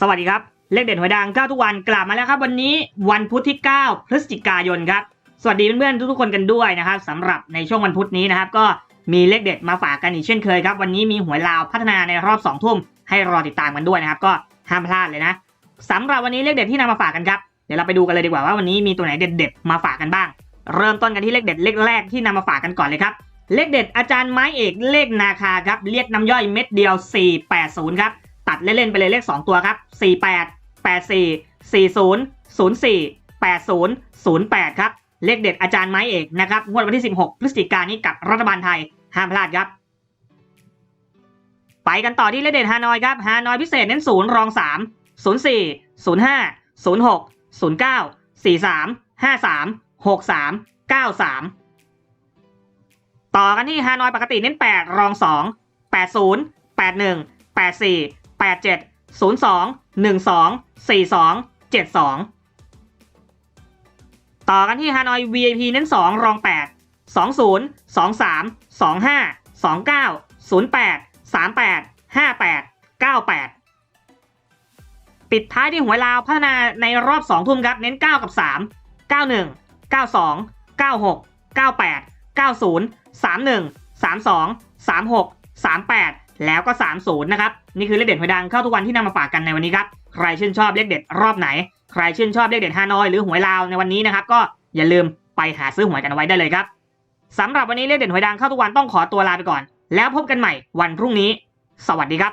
สวัสดีครับ เลขเด่นหวยดังก้าทุกวันกลับมาแล้วครับ วันนี้วันพุธที่ 9 พฤศจิกายนครับ สวัสดีเพื่อนๆทุกๆคนกันด้วยนะครับสำหรับในช่วงวันพุธนี้นะครับก็มีเลขเด็ดมาฝากกันอีกเช่นเคยครับ วันนี้มีหวยลาวพัฒนาในรอบ2ทุ่มให้รอติดตามกันด้วยนะครับก็ห้ามพลาดเลยนะสำหรับวันนี้เลขเด็ดที่นำมาฝากกันครับเดี๋ยวเราไปดูกันเลยดีกว่าว่าวันนี้มีตัวไหนเด็ดๆมาฝากกันบ้าง เริ่มต้นกันที่เลขเด็ดเลขแรกที่นำมาฝากกันก่อนเลยครับเลขเด็ดอาจารย์ไม้เอกเลขนาคาครับเรียกน้ำย่อยเม็ดเดียว 480 ครับ ตัดเล่นๆไปเลยเลข 2 ตัวครับ 48 84 40 04 80 08 ครับ เลขเด็ดอาจารย์ไม้เอกนะครับ งวดวันที่ 16 พฤศจิกายนนี้กับรัฐบาลไทย ห้ามพลาดครับ ไปกันต่อที่เลขเด็ดฮานอยครับ ฮานอยพิเศษเน้นศูนย์รอง 3 04 05 06 09 43 53 63 93 ต่อกันที่ฮานอยปกติเน้น 8 รอง 2 80 81 84 87 02 12 42 72 ต่อกันที่ฮานอย VIP เน้น 2 รอง 8 20 23 25 29 08 38 58 98 ปิดท้ายที่หวยลาวพัฒนาในรอบ 2 ทุ่มครับ เน้น 9 กับ 3 91 92 96 98 90 31 32 36 38 แล้วก็ 30 นะครับ นี่คือเลขเด็ดหวยดังเข้าทุกวันที่นำมาฝากกันในวันนี้ครับ ใครชื่นชอบเลขเด็ดรอบไหน ใครชื่นชอบเลขเด็ดฮานอยหรือหวยลาวในวันนี้นะครับ ก็อย่าลืมไปหาซื้อหวยกันเอาไว้ได้เลยครับสำหรับวันนี้เลขเด็ดหวยดังเข้าทุกวันต้องขอตัวลาไปก่อน แล้วพบกันใหม่วันพรุ่งนี้ สวัสดีครับ